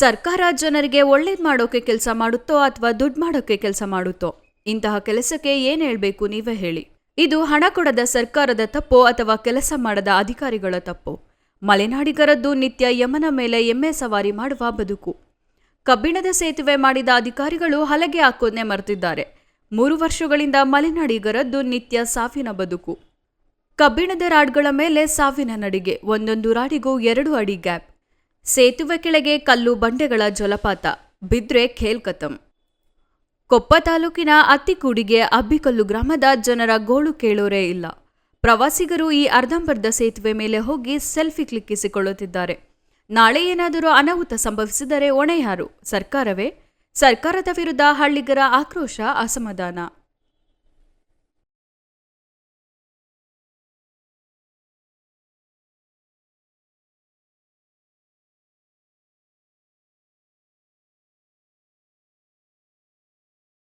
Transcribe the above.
ಸರ್ಕಾರ ಜನರಿಗೆ ಒಳ್ಳೇದು ಮಾಡೋಕೆ ಕೆಲಸ ಮಾಡುತ್ತೋ ಅಥವಾ ದುಡ್ಡು ಮಾಡೋಕೆ ಕೆಲಸ ಮಾಡುತ್ತೋ? ಇಂತಹ ಕೆಲಸಕ್ಕೆ ಏನು ಹೇಳಬೇಕು ನೀವೇ ಹೇಳಿ. ಇದು ಹಣ ಕೊಡದ ಸರ್ಕಾರದ ತಪ್ಪು ಅಥವಾ ಕೆಲಸ ಮಾಡದ ಅಧಿಕಾರಿಗಳ ತಪ್ಪು? ಮಲೆನಾಡಿಗರದ್ದು ನಿತ್ಯ ಯಮನ ಮೇಲೆ ಎಮ್ಮೆ ಸವಾರಿ ಮಾಡುವ ಬದುಕು. ಕಬ್ಬಿಣದ ಸೇತುವೆ ಮಾಡಿದ ಅಧಿಕಾರಿಗಳು ಹಲಗೆ ಹಾಕೋದನ್ನೇ ಮರೆತಿದ್ದಾರೆ. ಮೂರು ವರ್ಷಗಳಿಂದ ಮಲೆನಾಡಿಗರದ್ದು ನಿತ್ಯ ಸಾವಿನ ಬದುಕು. ಕಬ್ಬಿಣದ ರಾಡ್ಗಳ ಮೇಲೆ ಸಾವಿನ ನಡಿಗೆ. ಒಂದೊಂದು ರಾಡಿಗೂ ಎರಡು ಅಡಿ ಗ್ಯಾಪ್. ಸೇತುವೆ ಕೆಳಗೆ ಕಲ್ಲು ಬಂಡೆಗಳ ಜಲಪಾತ, ಬಿದ್ರೆ ಖೇಲ್ಕತಂ. ಕೊಪ್ಪ ತಾಲೂಕಿನ ಅತ್ತಿಕೂಡಿಗೆ ಅಬ್ಬಿಕಲ್ಲು ಗ್ರಾಮದ ಜನರ ಗೋಳು ಕೇಳೋರೇ ಇಲ್ಲ. ಪ್ರವಾಸಿಗರು ಈ ಅರ್ಧಂಬರ್ಧ ಸೇತುವೆ ಮೇಲೆ ಹೋಗಿ ಸೆಲ್ಫಿ ಕ್ಲಿಕ್ಕಿಸಿಕೊಳ್ಳುತ್ತಿದ್ದಾರೆ. ನಾಳೆ ಏನಾದರೂ ಅನಾಹುತ ಸಂಭವಿಸಿದರೆ ಹೊಣೆ ಯಾರು ಸರ್ಕಾರವೇ? ಸರ್ಕಾರದ ವಿರುದ್ಧ ಹಳ್ಳಿಗರ ಆಕ್ರೋಶ, ಅಸಮಾಧಾನ.